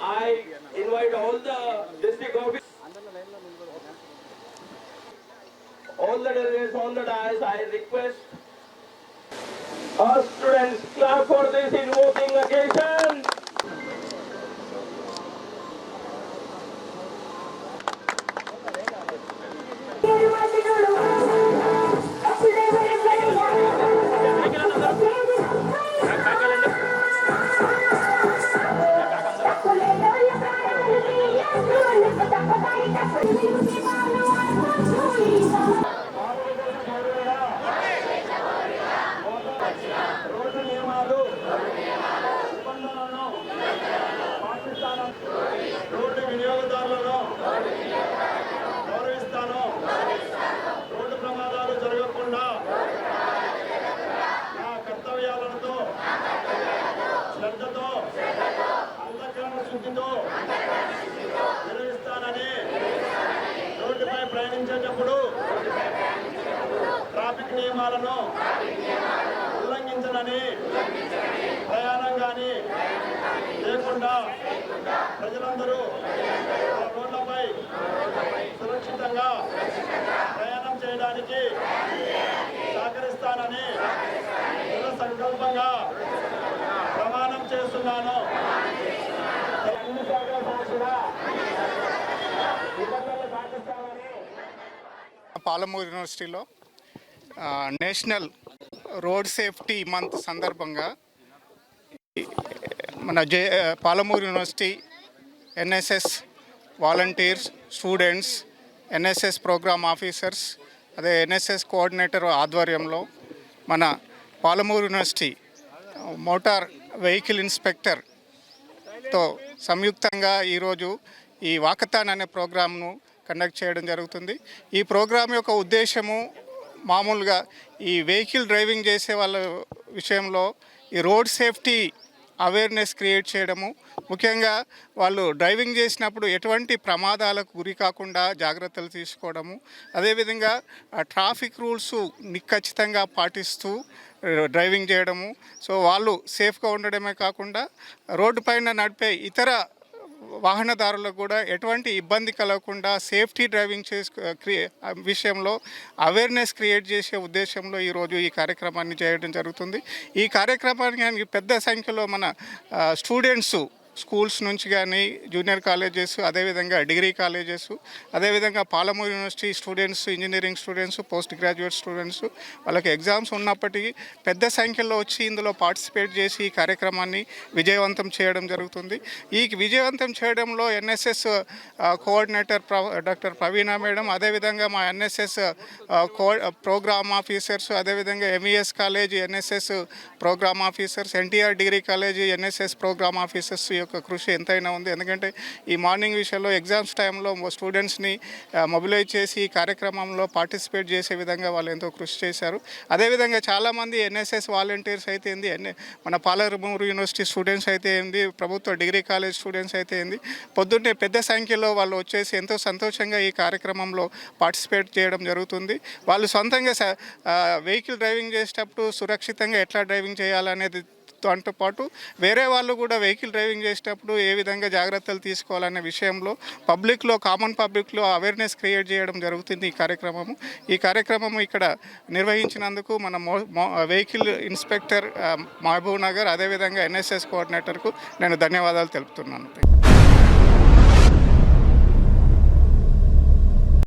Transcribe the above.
I invite all the district office, all the delegates all the dais, I request our students clap for this invoking occasion. నియమాలను ఉల్లంఘించనని ప్రయాణం కానీ లేకుండా ప్రజలందరూ రోడ్లపై సురక్షితంగా ప్రయాణం చేయడానికి సహకరిస్తానని దృఢ సంకల్పంగా ప్రమాణం చేస్తున్నాను. అన్ని శాఖల సాక్షిగా పాలమూరు యూనివర్సిటీలో నేషనల్ రోడ్ సేఫ్టీ మంత్ సందర్భంగా మన జే Palamuru university NSS volunteers students NSS program officers అదే ఎన్ఎస్ఎస్ కోఆర్డినేటర్ ఆధ్వర్యంలో మన పాలమూరు యూనివర్సిటీ మోటార్ వెహికల్ ఇన్స్పెక్టర్తో సంయుక్తంగా ఈరోజు ఈ వాకథాన్ అనే ప్రోగ్రామ్ను కండక్ట్ చేయడం జరుగుతుంది. ఈ ప్రోగ్రామ్ యొక్క ఉద్దేశము మామూలుగా ఈ వెహికల్ డ్రైవింగ్ చేసే వాళ్ళ విషయంలో ఈ రోడ్ సేఫ్టీ అవేర్నెస్ క్రియేట్ చేయడము ముఖ్యంగా వాళ్ళు డ్రైవింగ్ చేసినప్పుడు ఎటువంటి ప్రమాదాలకు గురి కాకుండా జాగ్రత్తలు తీసుకోవడము అదేవిధంగా ట్రాఫిక్ రూల్స్ ఖచ్చితంగా పాటిస్తూ డ్రైవింగ్ చేయడము. సో వాళ్ళు సేఫ్గా ఉండడమే కాకుండా రోడ్డు పైన నడిపే ఇతర వాహనదారులకు కూడా ఎటువంటి ఇబ్బంది కలగకుండా సేఫ్టీ డ్రైవింగ్ చేసు క్రియే విషయంలో అవేర్నెస్ క్రియేట్ చేసే ఉద్దేశంలో ఈరోజు ఈ కార్యక్రమాన్ని చేయడం జరుగుతుంది. ఈ కార్యక్రమానికి పెద్ద సంఖ్యలో మన స్టూడెంట్స్ స్కూల్స్ నుంచి కానీ జూనియర్ కాలేజెస్ అదేవిధంగా డిగ్రీ కాలేజెస్ అదేవిధంగా Palamuru university students engineering students post graduate students వాళ్ళకి ఎగ్జామ్స్ ఉన్నప్పటికీ పెద్ద సంఖ్యలో వచ్చి ఇందులో పార్టిసిపేట్ చేసి ఈ కార్యక్రమాన్ని విజయవంతం చేయడం జరుగుతుంది. ఈ విజయవంతం చేయడంలో NSS coordinator doctor Praveena madam అదేవిధంగా మా ఎన్ఎస్ఎస్ కో ప్రోగ్రామ్ ఆఫీసర్స్ అదేవిధంగా MES college NSS program officers NTR degree college NSS program officers యొక్క కృషి ఎంతైనా ఉంది. ఎందుకంటే ఈ మార్నింగ్ విషయంలో ఎగ్జామ్స్ టైంలో స్టూడెంట్స్ని మొబిలైజ్ చేసి ఈ కార్యక్రమంలో పార్టిసిపేట్ చేసే విధంగా వాళ్ళు ఎంతో కృషి చేశారు. అదేవిధంగా చాలామంది ఎన్ఎస్ఎస్ వాలంటీర్స్ అయితే ఏంది ఎన్ఏ మన పాలరుమూరు యూనివర్సిటీ స్టూడెంట్స్ అయితే ఏంది ప్రభుత్వ డిగ్రీ కాలేజ్ స్టూడెంట్స్ అయితే ఏంది పొద్దున్నే పెద్ద సంఖ్యలో వాళ్ళు వచ్చేసి ఎంతో సంతోషంగా ఈ కార్యక్రమంలో పార్టిసిపేట్ చేయడం జరుగుతుంది. వాళ్ళు సొంతంగా వెహికల్ డ్రైవింగ్ చేసేటప్పుడు సురక్షితంగా ఎట్లా డ్రైవింగ్ చేయాలనేది దాంతో పాటు వేరే వాళ్ళు కూడా వెహికల్ డ్రైవింగ్ చేసేటప్పుడు ఏ విధంగా జాగ్రత్తలు తీసుకోవాలనే విషయంలో పబ్లిక్లో కామన్ పబ్లిక్లో అవేర్నెస్ క్రియేట్ చేయడం జరుగుతుంది ఈ కార్యక్రమము. ఈ కార్యక్రమము ఇక్కడ నిర్వహించినందుకు మన మో వెహికల్ ఇన్స్పెక్టర్ మహబూబ్ నగర్ అదేవిధంగా ఎన్ఎస్ఎస్ కోఆర్డినేటర్కు నేను ధన్యవాదాలు తెలుపుతున్నాను.